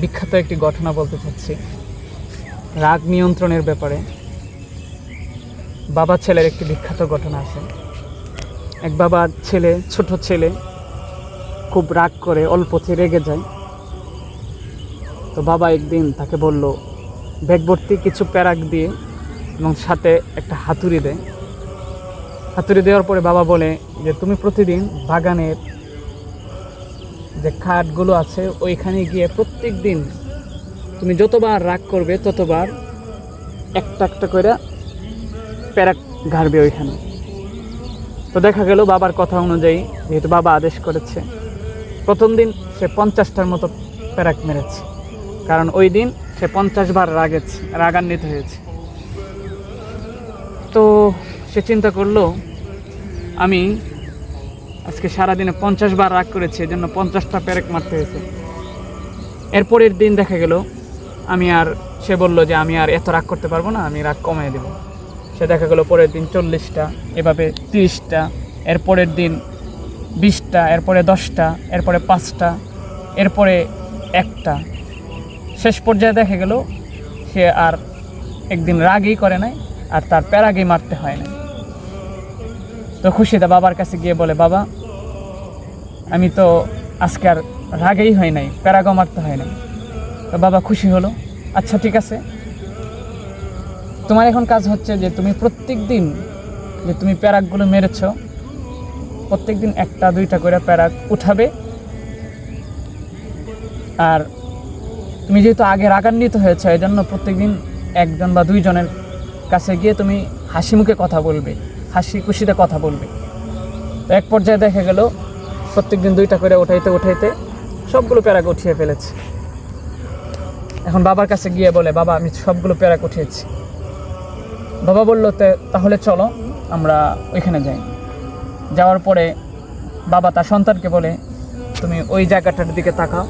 বিখ্যাত একটি ঘটনা বলতে চাচ্ছি। রাগ নিয়ন্ত্রণের ব্যাপারে। বাবা ছেলের একটি বিখ্যাত ঘটনা আছে। এক বাবা ছেলে, ছোট ছেলে, খুব রাগ করে অল্পতে রেগে যায়। তো বাবা একদিন তাকে বলল, ব্যাগ ভর্তি কিছু প্যারাক দিয়ে এবং সাথে একটা হাতুড়ি দেয় হাতুড়ি দেওয়ার পরে বাবা বলে যে, তুমি প্রতিদিন বাগানের যে খাটগুলো আছে, ওইখানে গিয়ে প্রত্যেক দিন তুমি যতবার রাগ করবে, ততবার একটা একটা করে প্যারাক ঘাড়বে ওইখানে। তো দেখা গেল বাবার কথা অনুযায়ী, যেহেতু বাবা আদেশ করেছে, প্রথম দিন সে পঞ্চাশটার মতো প্যারাক মেরেছে, কারণ ওই দিন সে পঞ্চাশ বার রাগেছে, রাগান্বিত হয়েছে। তো সে চিন্তা করল, আমি আজকে সারাদিনে পঞ্চাশ বার রাগ করেছি, এজন্য পঞ্চাশটা প্যারেক মারতে হয়েছে। এরপরের দিন দেখা গেল, আমি আর, সে বলল যে আমি আর এত রাগ করতে পারব না, আমি রাগ কমিয়ে দেবো। সে দেখা গেল পরের দিন চল্লিশটা, এভাবে তিরিশটা, এরপরের দিন বিশটা, এরপরে দশটা, এরপরে পাঁচটা, এরপরে একটা। শেষ পর্যায়ে দেখা গেল, সে আর একদিন রাগই করে নাই, আর তার প্যারাগই মারতে হয় না তো খুশিদা বাবার কাছে গিয়ে বলে, বাবা, আমি তো আজকে আর রাগেই হয় নাই প্যারাগও মারতে হয় নাই। তো বাবা খুশি হলো আচ্ছা ঠিক আছে। তোমার এখন কাজ হচ্ছে যে তুমি প্রত্যেক দিন যে তুমি প্যারাকগুলো মেরেছ প্রত্যেক দিন একটা, দুইটা করে প্যারাক উঠাবে। আর তুমি যেহেতু আগে রাগান্বিত হয়েছে এই জন্য প্রত্যেকদিন একজন বা দুইজনের কাছে গিয়ে তুমি হাসি মুখে কথা বলবে। হাসি খুশিতে কথা বলবে। তো এক পর্যায়ে দেখা গেল প্রত্যেক দিন দুইটা করে উঠাইতে উঠাইতে সবগুলো প্যারাক উঠিয়ে ফেলেছে। এখন বাবার কাছে গিয়ে বলে, বাবা, আমি সবগুলো প্যারাক উঠিয়েছি। বাবা বলল, "তে- তাহলে চলো, আমরা ওইখানে যাই। যাওয়ার পরে বাবা তার সন্তানকে বলে, তুমি ওই জায়গাটার দিকে তাকাও।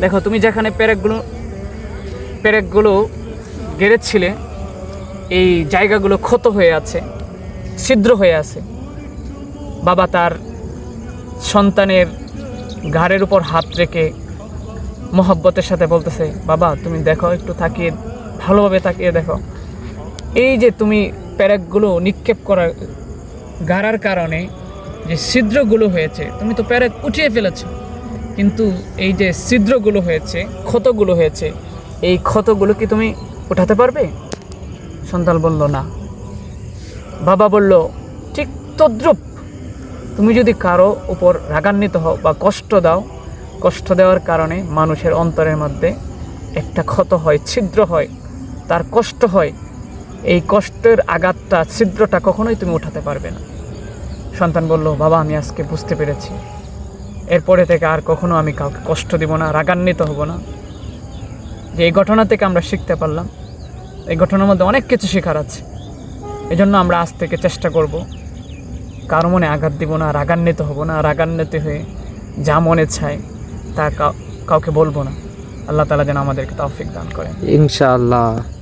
দেখো, তুমি যেখানে প্যারেকগুলো প্যারেকগুলো গেড়েছিলে, এই জায়গাগুলো ক্ষত হয়ে আছে। ছিদ্র হয়ে আছে। বাবা তার সন্তানের ঘাড়ের উপর হাত রেখে মহব্বতের সাথে বলতেছে, বাবা, তুমি দেখো, একটু তাকিয়ে, ভালোভাবে তাকিয়ে দেখো। এই যে তুমি প্যারেকগুলো নিক্ষেপ করার গাড়ার কারণে যে ছিদ্রগুলো হয়েছে, তুমি তো প্যারেক উঠিয়ে ফেলেছো। কিন্তু এই যে ছিদ্রগুলো হয়েছে, ক্ষতগুলো হয়েছে, এই ক্ষতগুলো কি তুমি উঠাতে পারবে? সন্তান বলল, না। বাবা বলল, ঠিক তদ্রুপ। তুমি যদি কারও উপর রাগান্বিত হও বা কষ্ট দাও, কষ্ট দেওয়ার কারণে মানুষের অন্তরের মধ্যে একটা ক্ষত হয়, ছিদ্র হয়, তার কষ্ট হয়। এই কষ্টের আঘাতটা, ছিদ্রটা কখনোই তুমি উঠাতে পারবে না। সন্তান বলল, বাবা, আমি আজকে বুঝতে পেরেছি। এরপরে থেকে আর কখনো আমি কাউকে কষ্ট দিব না, রাগান্বিত হব না। যে এই ঘটনা থেকে আমরা শিখতে পারলাম, এই ঘটনার মধ্যে অনেক কিছু শেখার আছে। এই জন্য আমরা আজ থেকে চেষ্টা করব। কারও মনে আঘাত দিব না, রাগান্বিত হব না, রাগান্বিত হয়ে যা মনে চায় তা কাউ- কাউকে বলব না। আল্লাহ তালা যেন আমাদেরকে তৌফিক দান করে ইনশাআল্লাহ।